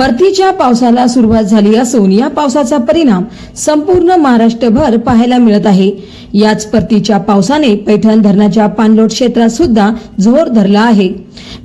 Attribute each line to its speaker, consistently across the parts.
Speaker 1: परतीच्या पावसाला सुरुवात झाली असून या पावसाचा परिणाम संपूर्ण महाराष्ट्रभर पाहायला मिळत आहे याच परतीच्या पावसाने पैठण धरणाच्या पाणलोट क्षेत्रात सुद्धा जोर धरला आहे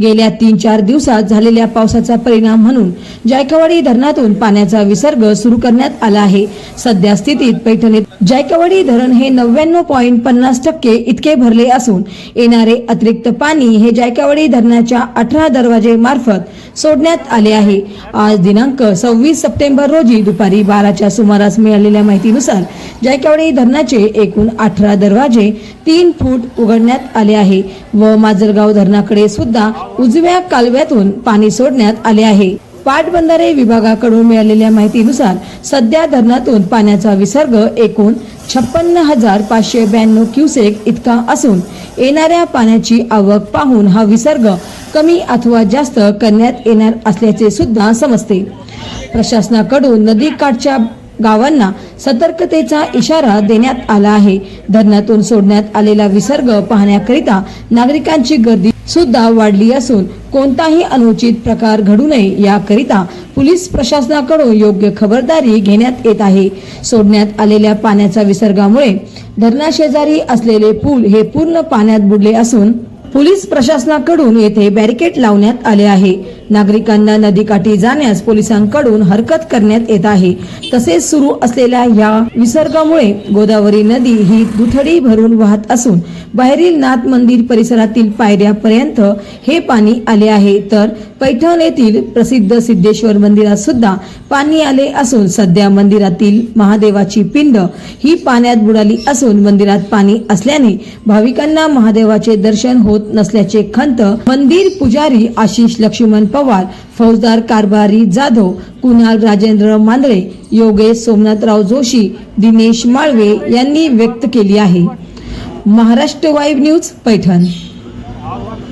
Speaker 1: गेल्या तीन चार दिवसात झालेल्या पावसाचा परिणाम म्हणून जायकवाडी धरणातून पाण्याचा विसर्ग सुरू करण्यात आला आहे सध्या स्थितीत पैठणे जायकवाडी धरण हे नव्याण्णव पॉईंट पन्नास टक्के इतके भरले असून येणारे अतिरिक्त पाणी हे जायकवाडी धरणाच्या अठरा दरवाजे मार्फत सोडण्यात आले आहे आज दिनांक सव्वीस सप्टेंबर रोजी दुपारी बाराच्या सुमारास मिळालेल्या माहितीनुसार जायकवाडी धरणाचे एकूण अठरा दरवाजे तीन फूट उघडण्यात आले आहे व माजलगाव धरणाकडे सुद्धा उजव्या कालव्यातून पाणी सोडण्यात आले आहे पाटबंधारे विभागाकडून मिळालेल्या माहितीनुसार सध्या धरणातून पाण्याचा विसर्ग एकूण छप्पन्न हजार पाचशे ब्याण्णव क्युसेक इतका असून येणाऱ्या पाण्याची आवक पाहून हा विसर्ग कमी अथवा जास्त करण्यात येणार असल्याचे सुद्धा समजते प्रशासनाकडून नदीकाठच्या गावांना सतर्कतेचा इशारा देण्यात आला आहे धरणातून सोडण्यात आलेला विसर्ग पाहण्याकरिता नागरिकांची गर्दी सुद्धा वाढली असून कोणताही अनुचित प्रकार घडू नये याकरिता पोलीस प्रशासनाकडून योग्य खबरदारी घेण्यात येत आहे सोडण्यात आलेल्या पाण्याच्या विसर्गामुळे धरणाशेजारी असलेले पूल हे पूर्ण पाण्यात बुडले असून पोलीस प्रशासनाकडून येथे बॅरिकेड लावण्यात आले आहे नागरिकांना नदीकाठी जाण्यास पोलिसांकडून हरकत करण्यात येत आहे तसेच सुरू असलेल्या या विसर्गामुळे गोदावरी नदी ही दुथडी भरून वाहत असून बाहेरील नाथ मंदिर परिसरातील पायऱ्यापर्यंत हे पाणी आले आहे तर पैठण येथील प्रसिद्ध सिद्धेश्वर मंदिरात सुद्धा पाणी आले असून सध्या मंदिरातील महादेवाची पिंड ही पाण्यात बुडाली असून मंदिरात पाणी असल्याने भाविकांना महादेवाचे दर्शन होत नसल्याचे खंत मंदिर पुजारी आशिष लक्ष्मण पवार फौजदार कारभारी जाधव कुणाल राजेंद्र मांदळे योगेश सोमनाथराव जोशी दिनेश माळवे यांनी व्यक्त केली आहे महाराष्ट्र वाईव्ह न्यूज पैठण